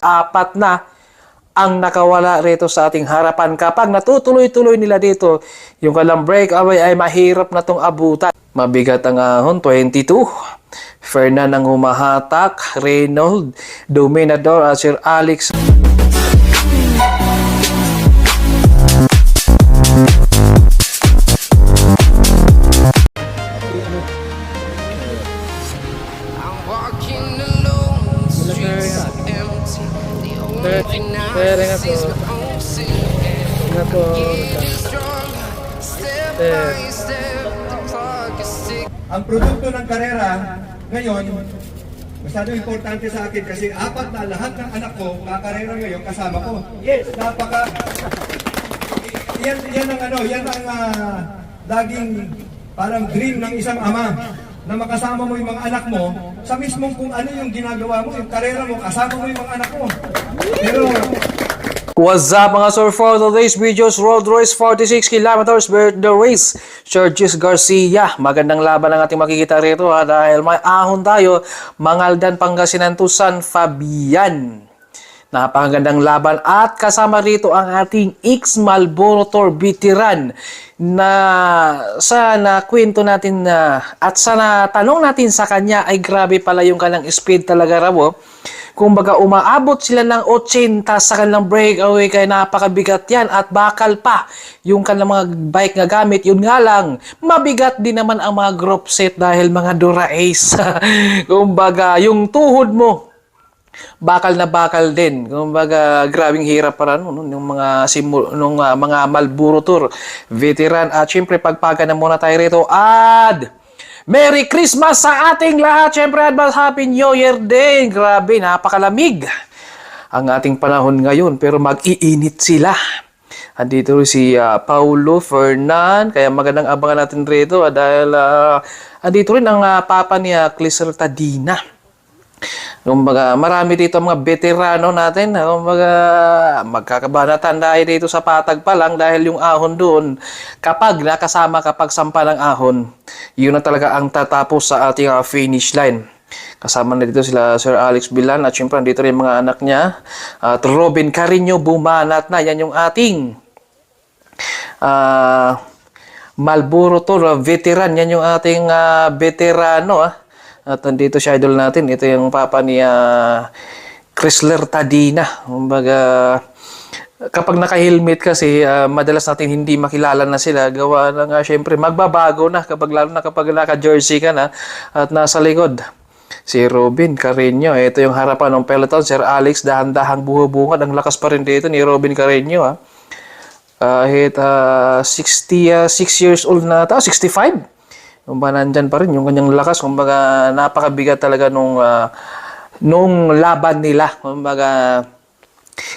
apat na ang nakawala rito sa ating harapan. Kapag natutuloy-tuloy nila dito, yung kalang breakaway ay mahirap na tong abutan. Mabigat ang ahon, 22. Fernan ang humahatak, Reynold, Dominador at Sir Alex ticking. Ang produkto ng karera ngayon, masyado importante sa akin kasi apat na lahat ng anak ko, kakarera ngayon, kasama ko. Yes. Napaka... Yan, yan ang ano, yan ang ah, laging parang dream ng isang ama na makasama mo yung mga anak mo sa mismong kung ano yung ginagawa mo, yung karera mo, kasama mo yung mga anak mo. Pero What's up mga sir? For today's videos Road Race 46 kilometers birthday race. Sergius Garcia Magandang laban ang ating makikita rito ha, dahil may ahon tayo Mangaldan Pangasinan to Fabian. Napakagandang laban. At kasama rito ang ating ex Malboro Tour veteran na sa na kwento natin na at sa na tanong natin sa kanya ay grabe pala yung kanyang speed talaga raw. Kumbaga umaabot sila ng 80 sa kanilang breakaway kaya napakabigat yan at bakal pa yung kanilang mga bike nga gamit. Yun nga lang, mabigat din naman ang mga group set dahil mga Dura Ace. Kumbaga, yung tuhod mo, bakal na bakal din. Kumbaga, grabing hirap para no, yung mga simu, nung ah, mga Malburo Tour veteran at syempre pagpaga na muna tayo rito. Ad Merry Christmas sa ating lahat. Syempre advance Happy New Year din. Grabe, napakalamig ang ating panahon ngayon pero mag-iinit sila. Andito si ah, Paulo Fernan, kaya magandang abangan natin rito ah, dahil ah, andito rin ang ah, papa ni uh, Clisser Tadina. Kumbaga, marami dito mga veterano natin. Kumbaga, magkakabanatan dahil dito sa patag pa lang dahil yung ahon doon, kapag nakasama kapag sampa ng ahon, yun na talaga ang tatapos sa ating ah, finish line. Kasama na dito sila Sir Alex Bilan at syempre dito rin mga anak niya. At Robin Carino bumanat na. Yan yung ating ah Malboro Tour ah, veteran. Yan yung ating ah, veterano. Ah. At nandito si idol natin. Ito yung papa ni ah, Chrysler Tadina. Kumbaga, kapag naka-helmet kasi, ah, madalas natin hindi makilala na sila. Gawa na nga, syempre, magbabago na kapag lalo na kapag naka-jersey ka na at nasa likod. Si Robin Carreño, ito yung harapan ng peloton. Sir Alex, dahan-dahang buhubungad. Ang lakas pa rin dito ni Robin Carreño. Ha? Kahit ah, 66 years old na ata, 65. Ba nandyan pa rin, yung kanyang lakas, kumbaga napakabigat talaga nung, ah, nung laban nila. Kumbaga,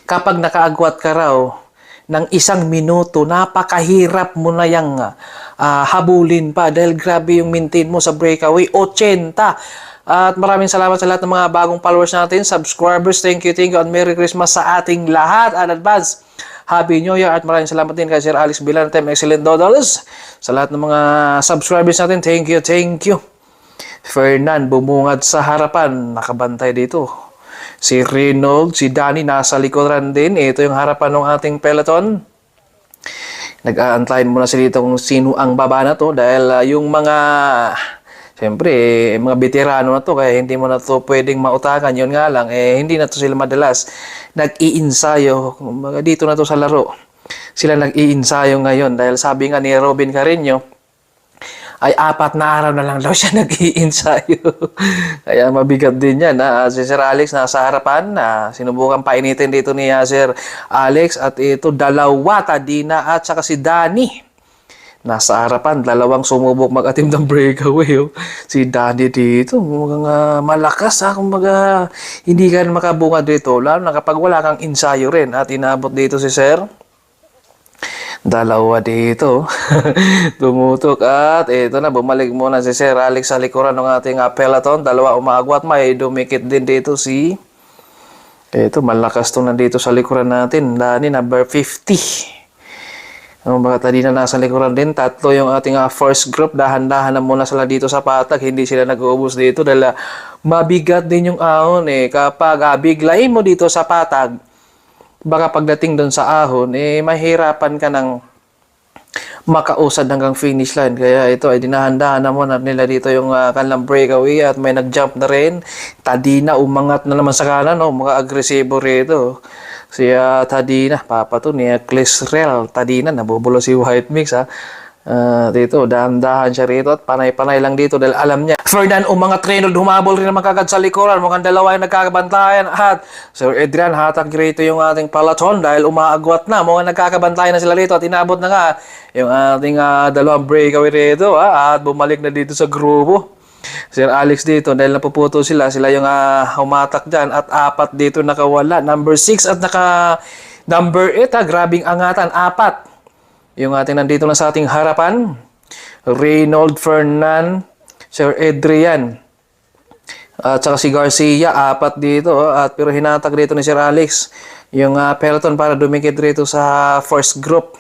kapag nakaagwat ka raw ng isang minuto, napakahirap mo na yung ah, habulin pa dahil grabe yung maintain mo sa breakaway, 80. At maraming salamat sa lahat ng mga bagong followers natin, subscribers, thank you, thank you, and Merry Christmas sa ating lahat at advance. Happy New Year at maraming salamat din kay Sir Alex Bilan, Team Excellent Doodles. Sa lahat ng mga subscribers natin, thank you, thank you. Fernan, bumungad sa harapan, nakabantay dito. Si Reynold, si Danny, nasa likuran din. Ito yung harapan ng ating peloton. Nag-aantayin muna sila dito kung sino ang baba na to dahil ah, yung mga Siyempre, eh, mga veterano na to, kaya hindi mo na to pwedeng mautakan. Yun nga lang, eh, hindi na to sila madalas nag-iinsayo. Kumbaga, dito na to sa laro. Sila nag-iinsayo ngayon dahil sabi nga ni Robin Carreño, ay apat na araw na lang daw siya nag-iinsayo. Kaya mabigat din yan. Ha? Si Sir Alex nasa harapan. na sinubukan painitin dito ni ah, Sir Alex. At ito, dalawa, Tadina at saka si Danny. Nasa harapan, dalawang sumubok mag-atim ng breakaway. Oh. Si Danny dito, mukhang ah, malakas ha. Kumbaga, hindi ka makabunga dito. Lalo na kapag wala kang ensayo rin. At inabot dito si Sir. Dalawa dito. Tumutok at ito na, bumalik muna si Sir Alex sa likuran ng ating ah, peloton. Dalawa umagwat, may dumikit din dito si... Ito, malakas to nandito sa likuran natin. Dani, number 50. Yung mga tadina nasa likuran din. Tatlo yung ating ah, first group. Dahan-dahan na muna sila dito sa patag. Hindi sila nag-uubos dito dahil ah, mabigat din yung ahon eh. Kapag ah, biglayin mo dito sa patag, baka pagdating doon sa ahon, eh mahirapan ka ng makausad hanggang finish line. Kaya ito ay dinahandaan na muna nila dito yung uh, kanilang breakaway at may nag-jump na rin. Tadina umangat na naman sa kanan, oh, mga agresibo rito. Si uh, Tadina, papa to ni Clisrel. Tadina, nabubulo si White Mix ha. Ah, dito, dahan-dahan siya rito at panay-panay lang dito dahil alam niya. Ferdinand umangat Reynold, humabol rin naman kagad sa likuran. Mukhang dalawa yung nagkakabantayan at Sir Adrian hatak rito yung ating palaton dahil umaagwat na. Mukhang nagkakabantayan na sila rito at inabot na nga yung ating ah, dalawang breakaway rito ah, at bumalik na dito sa grupo. Sir Alex dito dahil napuputo sila, sila yung ah, humatak dyan at apat dito nakawala. Number 6 at naka number 8 ah, grabing angatan, apat. Yung ating nandito na sa ating harapan, Reynold Fernan, Sir Adrian, at saka si Garcia, apat dito. At pero hinatag dito ni Sir Alex yung uh, peloton para dumikit rito sa first group.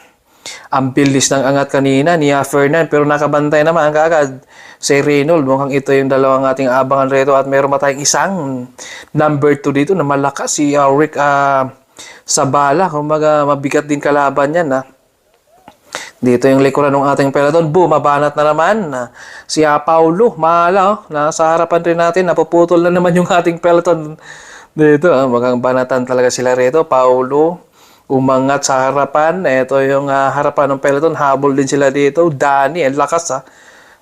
Ang bilis ng angat kanina ni uh, Fernan pero nakabantay naman kagad si Reynold. Mukhang ito yung dalawang ating abangan rito at meron tayong isang number 2 dito na malakas si uh, Rick uh, Sabala. Kumbaga mabigat din kalaban yan ha. Dito yung likuran ng ating peloton. Boom, mabanat na naman. na Si ah, Paulo, mahala. Oh. Nasa harapan rin natin. Napuputol na naman yung ating peloton. Dito, ah, mukhang banatan talaga sila rito. Paulo, umangat sa harapan. Ito yung ah, harapan ng peloton. Habol din sila dito. Dani, ang lakas ha.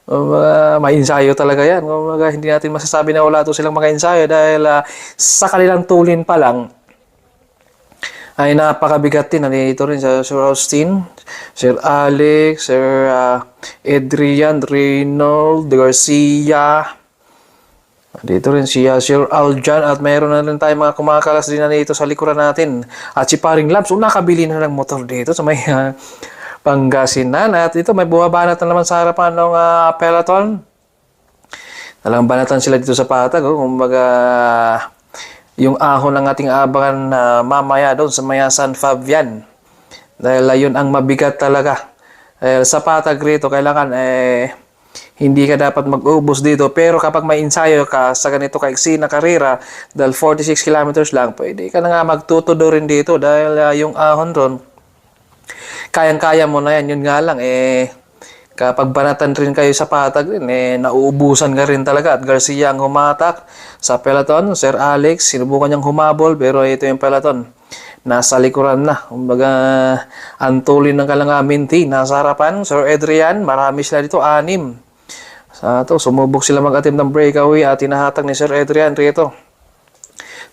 Uh, may ensayo talaga yan. Kumbaga, hindi natin masasabi na wala to silang mga ensayo dahil ah, sa kanilang tulin pa lang, ay napakabigat din. Nandito rin sa Sir Austin, Sir Alex, Sir ah, Adrian, Reynold, Garcia. Dito rin si ah, Sir Aljan at mayroon na rin tayong mga kumakalas din na dito sa likuran natin. At si Paring Labs, so nakabili na ng motor dito sa may ah, Pangasinan. At ito may bumabanat na naman sa harapan ng ah, peloton. Talagang banatan sila dito sa patag. Oh. Kumbaga, yung ahon ng ating abangan na mamaya doon sa Maya San Fabian. Dahil ayun ang mabigat talaga. Dahil sa patag rito, kailangan eh, hindi ka dapat mag-ubos dito. Pero kapag may ensayo ka sa ganito kaiksi na karera, dahil 46 kilometers lang, pwede ka na nga magtutudo rin dito dahil ah, yung ahon ron, kayang-kaya mo na yan. Yun nga lang, eh, kapag banatan rin kayo sa patag rin, eh, nauubusan ka rin talaga. At Garcia ang humatak sa peloton. Sir Alex, sinubukan niyang humabol, pero ito yung peloton. Nasa likuran na. Kumbaga, ang tulin ng kalangaminti. Nasa harapan, Sir Adrian, marami sila dito, anim. Sa to, sumubok sila mag-attempt ng breakaway at tinahatak ni Sir Adrian rito.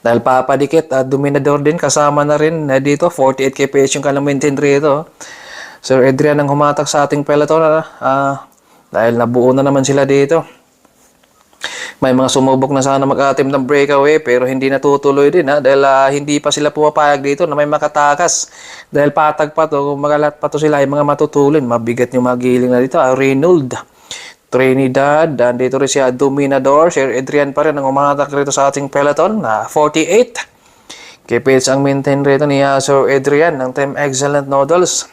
Dahil papadikit at dominador din, kasama na rin na dito, 48 kph yung kalangamintin rito. Sir Adrian ang humatak sa ating peloton ah, ah, dahil nabuo na naman sila dito. May mga sumubok na sana mag-attempt ng breakaway pero hindi natutuloy din ha dahil ah, hindi pa sila pumapayag dito na may makatakas. Dahil patag pa to, kung magalat pa to sila ay mga matutulin. Mabigat yung magiling na dito. Ah, Reynold, Trinidad, dan dito rin siya Dominador, Sir Adrian pa rin ang umatak rito sa ating peloton na 48. Kipits ang maintain rito ni ah, Sir Adrian ng Team Excellent Noodles.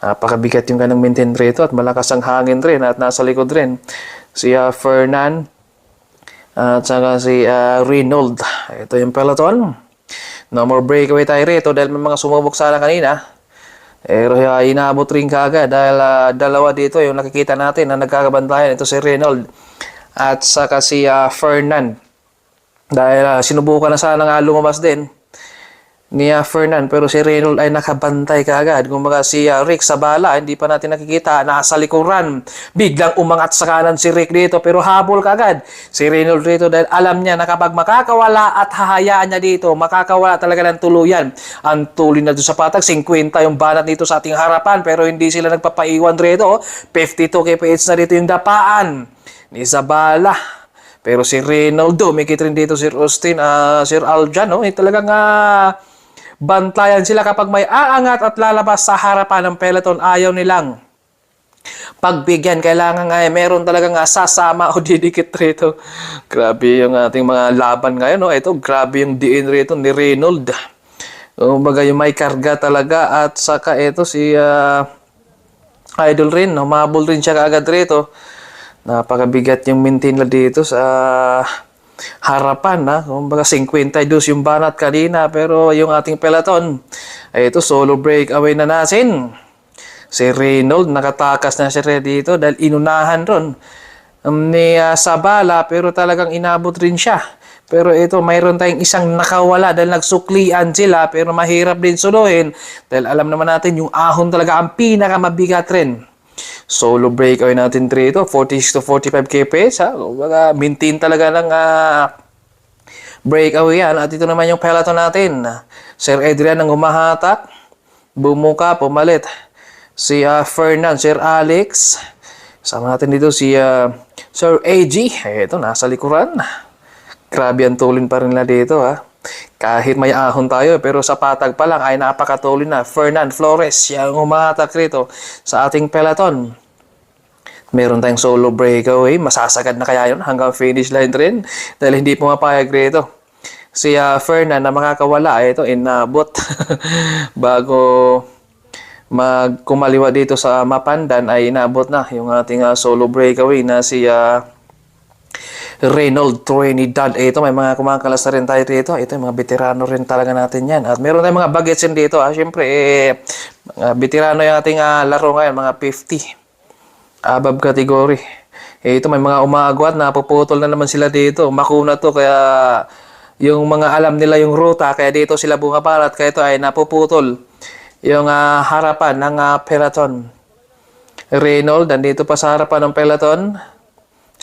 Napakabigat yung kanang maintain rito at malakas ang hangin rin at nasa likod rin. Si uh, Fernan at saka si uh, Reynold. Ito yung peloton. No more breakaway tayo rito dahil may mga sumubok sana kanina. Pero uh, inabot rin kagad dahil uh, dalawa dito yung nakikita natin na nagkakabantayan. Ito si Reynold at saka si uh, Fernan. Dahil uh, sinubukan na sana nga lumabas din ni uh, Fernan pero si Reynold ay nakabantay kaagad. Kumbaga si uh, Rick Sabala hindi pa natin nakikita nasa likuran. Biglang umangat sa kanan si Rick dito pero habol kaagad si Reynold dito dahil alam niya na kapag makakawala at hahayaan niya dito makakawala talaga ng tuluyan. Ang tuloy na doon sa patag 50 yung banat dito sa ating harapan pero hindi sila nagpapaiwan rito. 52 kph na dito yung dapaan ni Sabala. Pero si Reynold, dumikit rin dito si Austin, ah, Sir Aljan, no? Eh, talagang ah, bantayan sila kapag may aangat at lalabas sa harapan ng peloton. Ayaw nilang pagbigyan. Kailangan nga eh, meron talagang nga sasama o didikit rito. Grabe yung ating mga laban ngayon. No? Ito, grabe yung diin rito ni Reynold. Kumbaga yung may karga talaga at saka ito si ah, idol rin. Humabol rin siya kaagad rito. Napakabigat yung maintain nila dito sa harapan na. Kumbaga 52 yung banat kanina pero yung ating peloton ay ito solo breakaway na natin. Si Reynold nakatakas na siya dito dahil inunahan ron um, ni ah, Sabala pero talagang inabot rin siya. Pero ito, mayroon tayong isang nakawala dahil nagsuklian sila pero mahirap din suluhin dahil alam naman natin yung ahon talaga ang pinakamabigat rin. Solo breakaway natin dito, 46 to 45 kps ha. Kumbaga, maintain talaga ng ah, breakaway yan. At ito naman yung peloton natin. Sir Adrian ang humahatak. Bumuka, pumalit. Si ah, Fernand, Sir Alex. Sama natin dito si ah, Sir AG. Ito, nasa likuran. Grabe ang tulin pa rin nila dito ha. Kahit may ahon tayo, pero sa patag pa lang ay napakatulin na. Fernand Flores, siya ang humahatak rito sa ating peloton. Meron tayong solo breakaway. Masasagad na kaya yun hanggang finish line rin dahil hindi pumapayag rito. Si ah, Fernand na makakawala, ito inabot bago magkumaliwa dito sa Mapandan ay inabot na yung ating ah, solo breakaway na si ah, Reynold Trinidad. Ito, may mga kumakalas na rin tayo dito. Ito, yung mga veterano rin talaga natin yan. At meron tayong mga bagets din dito. Ah. Siyempre, eh, mga veterano yung ating ah, laro ngayon, mga 50 above category. Eh, ito may mga umaagwat, napuputol na naman sila dito. Makuna to, kaya yung mga alam nila yung ruta, kaya dito sila bumapalat, kaya ito ay napuputol yung ah, harapan ng ah, peloton. Reynold, nandito pa sa harapan ng peloton.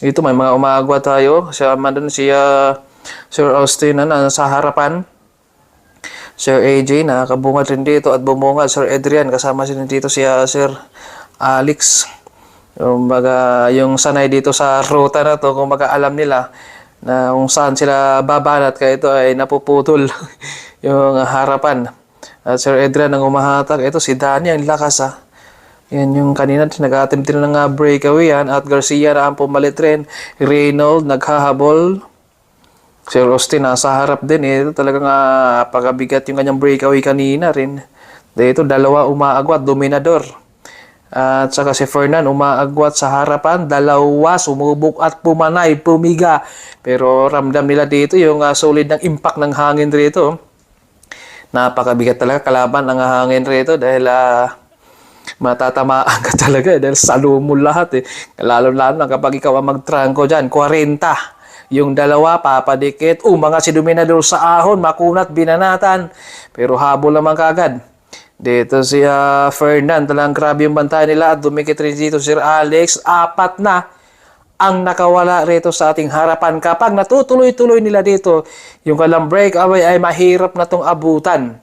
Ito may mga umaagwa tayo. Siya man dun si ah, Sir Austin na nasa harapan. Sir AJ, nakakabungad rin dito at bumungad. Sir Adrian, kasama sila dito si ah, Sir Alex. Kumbaga, yung sanay dito sa ruta na to, kumbaga alam nila na kung saan sila babanat, kaya ito ay napuputol yung harapan. At Sir Adrian ang umahatak. Ito si Danny, ang lakas ah. Yan yung kanina, nag-attempt din ng ah, breakaway yan. At Garcia na ang pumalit rin. Reynold, naghahabol. Sir Austin, nasa harap din eh. Talagang uh, pagabigat yung kanyang breakaway kanina rin. Dito, dalawa umaagwat, dominador. At saka si Fernan umaagwat sa harapan, dalawa sumubok at pumanay, pumiga. Pero ramdam nila dito yung ah, solid ng impact ng hangin dito. Napakabigat talaga kalaban ang hangin rito dahil ah, matatamaan ka talaga eh, dahil salo mo lahat eh. Lalo-lalo na kapag ikaw ang magtrangko dyan, 40. Yung dalawa, papadikit. Uh, mga si Dominador sa ahon, makunat, binanatan. Pero habol naman kagad. Dito si ah, Fernand, talagang grabe yung bantay nila at dumikit rin dito si Alex. Apat na ang nakawala rito sa ating harapan. Kapag natutuloy-tuloy nila dito, yung kalang breakaway ay mahirap na tong abutan.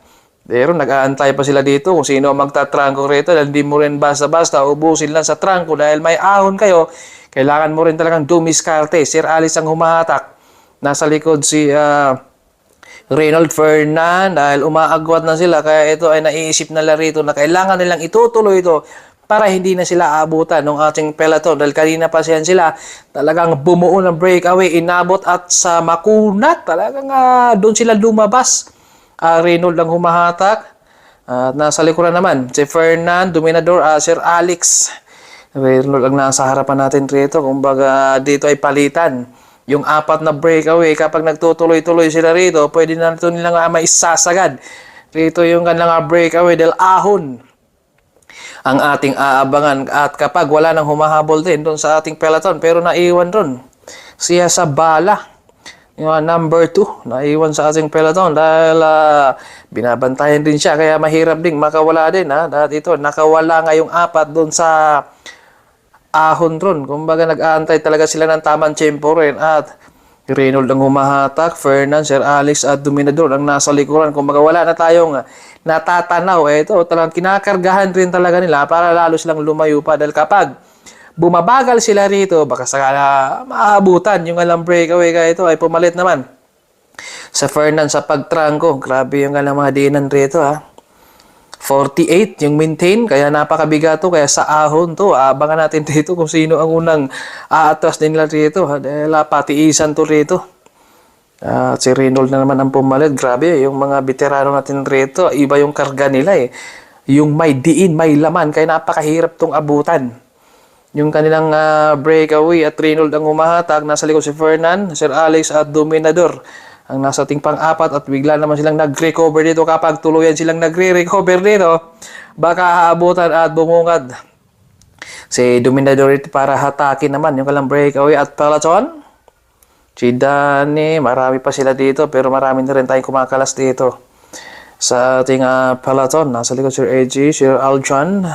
Pero nag-aantay pa sila dito kung sino ang magtatrangko rito dahil hindi mo rin basta-basta ubusin lang sa trangko dahil may ahon kayo. Kailangan mo rin talagang dumiskarte. Sir Alice ang humahatak. Nasa likod si ah, Reynold Fernand dahil umaagwat na sila kaya ito ay naiisip na rito na kailangan nilang itutuloy ito para hindi na sila aabutan ng ating peloton dahil kanina pa siyan sila talagang bumuo ng breakaway inabot at sa makunat talagang ah, doon sila lumabas Ah, Reynold ang humahatak. At nasa likuran naman si Fernand Dominador ah, Sir Alex. Reynold ang nasa harapan natin rito. Kumbaga dito ay palitan. Yung apat na breakaway kapag nagtutuloy-tuloy sila rito pwede na ito nilang ah, maisasagad. Rito yung kanilang breakaway dahil ahon. Ang ating aabangan at kapag wala nang humahabol din doon sa ating peloton pero naiwan doon siya sa bala yung ah, number 2 naiwan sa ating peloton dahil ah, binabantayan din siya kaya mahirap ding makawala din ha dahil ito nakawala ngayong apat doon sa ahon ron kumbaga nag-aantay talaga sila ng tamang tempo at Reynold ang humahatak, Fernand, Sir Alex at Dominador ang nasa likuran. Kumbaga wala na tayong ah, natatanaw. Eh, ito talagang kinakargahan rin talaga nila para lalo silang lumayo pa. Dahil kapag bumabagal sila rito, baka sakala maabutan yung alam breakaway kaya ito ay pumalit naman. Sa Fernand sa pagtrangko, grabe yung alam mga dinan rito ha. 48 yung maintain, kaya napakabigato, kaya sa ahon to, abangan natin dito kung sino ang unang aatras din nila rito, dahil ah, patiisan to rito. At si Reynold na naman ang pumalit, grabe, yung mga veterano natin rito, iba yung karga nila eh. yung may diin, may laman, kaya napakahirap tong abutan. Yung kanilang ah, breakaway at Reynold ang humahatag, nasa likod si Fernan, Sir Alex at Dominador. Ang nasa ting pang-apat at bigla naman silang nag-recover dito. Kapag tuluyan silang nagre-recover dito baka haabutan at bumungad si Dominador para hatakin naman yung kalang breakaway at peloton. Si Danny marami pa sila dito pero marami na rin tayong kumakalas dito sa ating ah, peloton. Nasa likod Sir AG Sir Aljan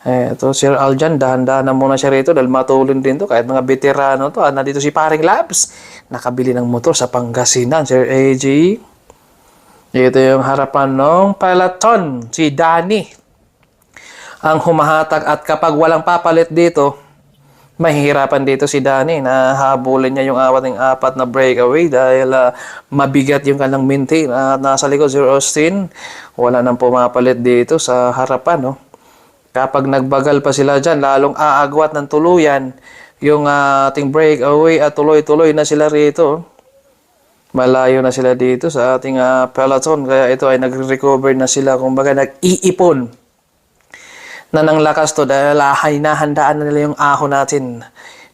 eh, ito, Sir Aljan, dahan-dahan na muna siya rito dahil matulin din to. Kahit mga veterano to. Ah, nandito si Paring Labs. Nakabili ng motor sa Pangasinan, Sir AG. Ito yung harapan ng peloton, si Danny. Ang humahatag at kapag walang papalit dito, mahihirapan dito si Danny na habulin niya yung awat ng apat na breakaway dahil ah, mabigat yung kanyang maintain at nasa likod si Austin wala nang pumapalit dito sa harapan no kapag nagbagal pa sila dyan, lalong aagwat ng tuluyan yung ah, ating breakaway at tuloy-tuloy na sila rito. Malayo na sila dito sa ating ah, peloton, kaya ito ay nagre-recover na sila, kumbaga nag-iipon na ng lakas to dahil lahay na handaan na nila yung ahon natin.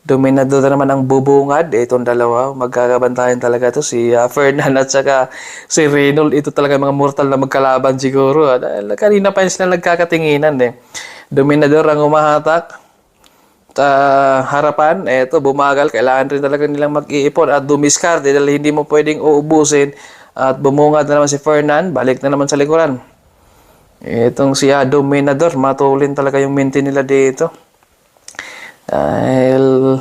Dominado na naman ang bubungad. Itong dalawa, magkakabantayan talaga to Si ah, Fernan at saka si Reynold. Ito talaga mga mortal na magkalaban siguro. ah. Dahil kanina pa yun sila nagkakatinginan eh. Dominador ang umahatak. Sa harapan, eto, bumagal. Kailangan rin talaga nilang mag-iipon at dumiskarte dahil hindi mo pwedeng uubusin. At bumungad na naman si Fernan. Balik na naman sa likuran. Itong si ah, Dominador, matulin talaga yung minti nila dito. Dahil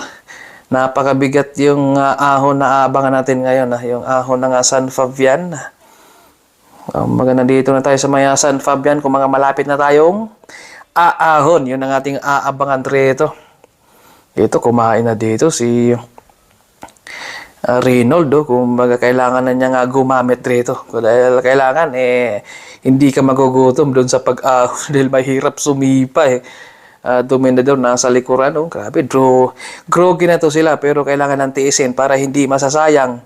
napakabigat yung ah, ahon na abangan natin ngayon. ah, yung ahon ng ah, San Fabian. Um, maganda dito na tayo sa mga San Fabian kung mga malapit na tayong aahon. Yun ang ating aabangan rito. Ito, kumain na dito si uh, Reynold. Oh, kung baga kailangan na niya nga gumamit rito. Dahil kailangan, eh, hindi ka magugutom doon sa pag-ahon dahil mahirap sumipa eh. Uh, dominador nasa likuran. Oh, grabe, draw. Groggy na to sila pero kailangan ng tiisin para hindi masasayang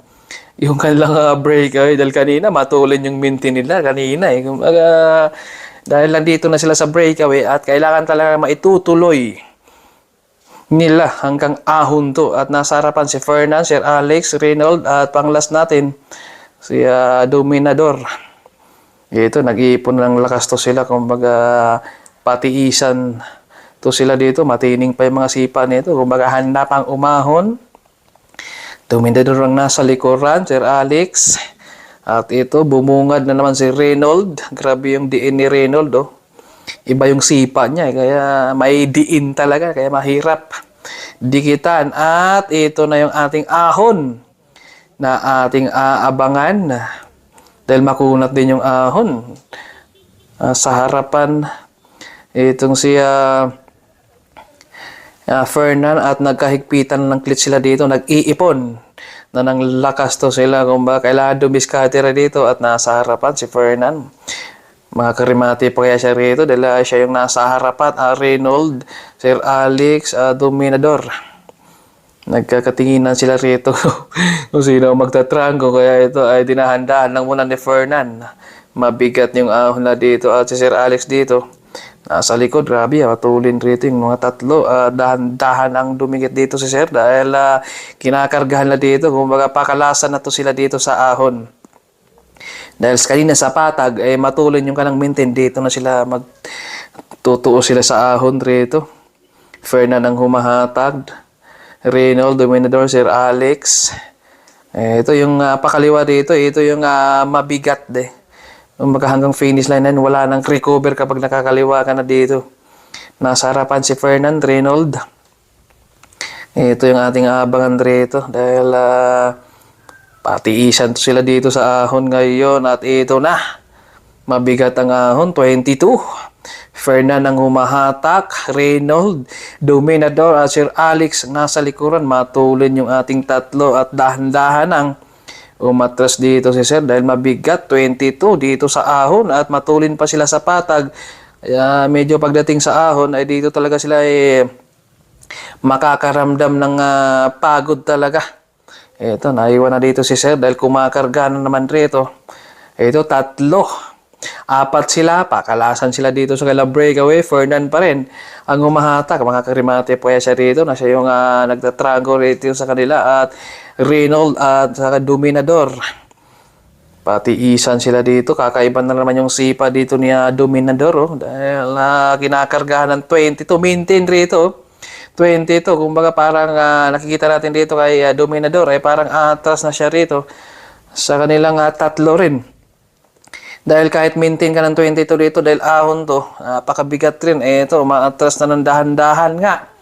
yung kanilang uh, break. Ay, dahil kanina matulin yung minti nila kanina eh. Kumbaga, dahil nandito na sila sa breakaway at kailangan talaga maitutuloy nila hanggang ahon to. At nasa harapan si Fernan, Sir Alex, Reynold at panglas natin si ah, Dominador. Ito, nag-iipon ng lakas to sila. Kumbaga, patiisan to sila dito. Matining pa yung mga sipa nito. Kumbaga, handa pang umahon. Dominador ang nasa likuran, Sir Alex. At ito, bumungad na naman si Reynold. Grabe yung diin ni Reynold, oh. Iba yung sipa niya, eh. kaya may diin talaga, kaya mahirap dikitan. At ito na yung ating ahon na ating aabangan. Dahil makunat din yung ahon. Ah, sa harapan, itong si ah, uh, Fernan at nagkahigpitan ng clit sila dito, nag-iipon na ng lakas to sila ba kailangan dumiskate ra dito at nasa harapan si Fernan. Mga karimati pa kaya siya rito dahil ah, siya yung nasa harapan, ah, Reynold, Sir Alex, ah, Dominador. Nagkakatinginan sila rito kung sino ang magtatrango kaya ito ay dinahandaan lang muna ni Fernan. Mabigat yung ahon na dito at si Sir Alex dito. Nasa likod, grabe, matulin rito yung mga tatlo. Ah, dahan-dahan ang dumikit dito si Sir dahil ah, kinakargahan na dito. Kumbaga pakalasan na to sila dito sa ahon. Dahil kanina sa patag, eh, matulin yung kanang maintain dito na sila magtutuo sila sa ahon rito. Fernan ang humahatag. Reynold, Dominador, Sir Alex. Eh, ito yung ah, pakaliwa dito. Ito yung ah, mabigat de. Kumbaga hanggang finish line na wala nang recover kapag nakakaliwa ka na dito. Nasa harapan si Fernand Reynold. Ito yung ating abangan rito dahil ah, patiisan to sila dito sa ahon ngayon at ito na. Mabigat ang ahon, 22. Fernan ang humahatak, Reynold, Dominador at Sir Alex nasa likuran. Matulin yung ating tatlo at dahan-dahan ang umatras dito si Sir dahil mabigat 22 dito sa ahon at matulin pa sila sa patag. Kaya medyo pagdating sa ahon ay dito talaga sila eh, makakaramdam ng ah, pagod talaga. Ito, naiwan na dito si Sir dahil kumakarga na naman rito. Ito, tatlo Apat sila, pakalasan sila dito sa kailang breakaway. Fernan pa rin ang humahatak. Mga karimate po siya dito na siya yung uh, nagtatrango rito sa kanila. At Reynolds at saka Dominador. Pati isan sila dito. Kakaiba na naman yung sipa dito ni ah, Dominador. Oh, dahil na kinakargahan ng 22. Maintain rito. oh. 22. Kumbaga parang ah, nakikita natin dito kay ah, Dominador. Eh, parang atras na siya rito. Sa kanilang ah, tatlo rin. Dahil kahit maintain ka ng 22 dito dahil ahon to, napakabigat rin. Eh, ito, umaatras na ng dahan-dahan nga.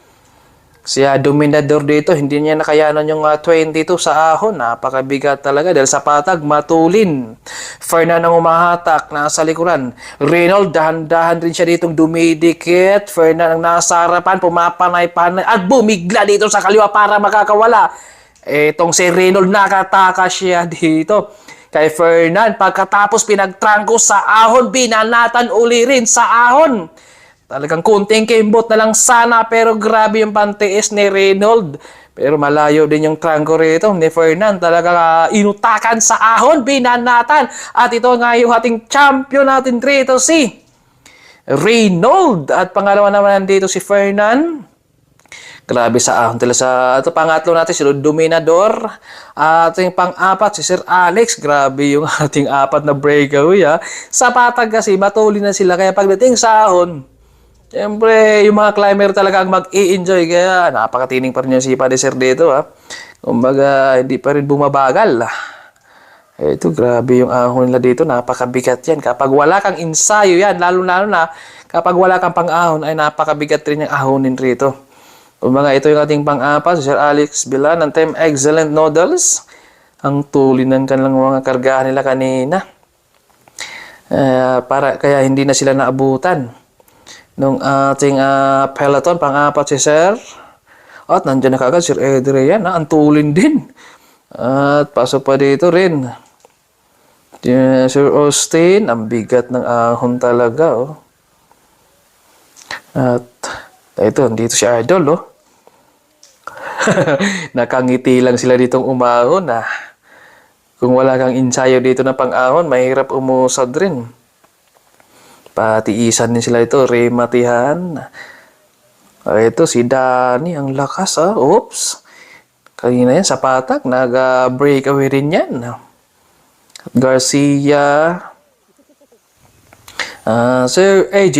Siya dominador dito, hindi niya nakayanan yung ah, 22 sa ahon. Napakabigat talaga dahil sa patag, matulin. Fernan ang umahatak, nasa likuran. Reynolds, dahan-dahan rin siya ditong dumidikit. Fernan ang nasa harapan, pumapanay-panay. At bumigla dito sa kaliwa para makakawala. Etong si Reynolds nakataka siya dito. Kay Fernan, pagkatapos pinagtrangko sa ahon, binanatan uli rin sa ahon. Talagang kunting kimbot na lang sana pero grabe yung pantiis ni Reynolds. Pero malayo din yung trangko rito ni Fernan. Talaga inutakan sa ahon, binanatan. At ito nga yung ating champion natin rito si Reynolds. At pangalawa naman nandito si Fernan. Grabe sa ahon talaga sa ito pangatlo natin si Dominador. At yung pang-apat si Sir Alex. Grabe yung ating apat na breakaway ha. Sa patag kasi matuli na sila kaya pagdating sa ahon, Siyempre, yung mga climber talaga ang mag-i-enjoy. Kaya napakatining pa rin yung sipa ni Sir dito. Ha? Kumbaga, hindi pa rin bumabagal. Ito, grabe yung ahon nila dito. Napakabigat yan. Kapag wala kang ensayo yan, lalo-lalo na kapag wala kang pang-ahon, ay napakabigat rin yung ahonin rito. Kumbaga, ito yung ating pang-apat, si Sir Alex Bilan ng Team Excellent Noodles. Ang tulin ng kanilang mga kargahan nila kanina. Eh, para, kaya hindi na sila naabutan nung ating ah, peloton, pang-apat si Sir. At nandiyan na kagad Sir Adrian, ah, ang tulin din. At pasok pa dito rin. Yeah, Sir Austin, ang bigat ng ahon talaga. Oh. At ito, dito si Idol. Oh. Nakangiti lang sila ditong umahon. Ah. Kung wala kang ensayo dito na pang-ahon, mahirap umusad rin. Patiisan din sila ito, rematihan. Ah, ito si Danny, ang lakas ah. Oops. Kanina yan sa patak, nag-breakaway rin yan. Garcia. Ah, Sir AG.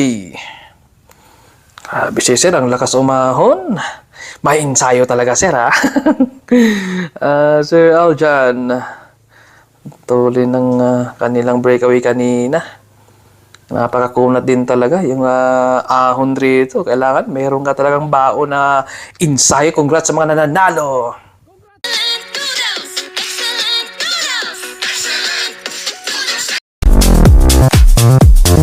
Grabe si Sir, ang lakas umahon. May ensayo talaga, Sir, ha? Ah, Sir Aljan. Tuloy ng ah, kanilang breakaway kanina. Napakakunat din talaga yung ah, ahon rito. Kailangan meron ka talagang bao na ensayo. Congrats sa mga nananalo.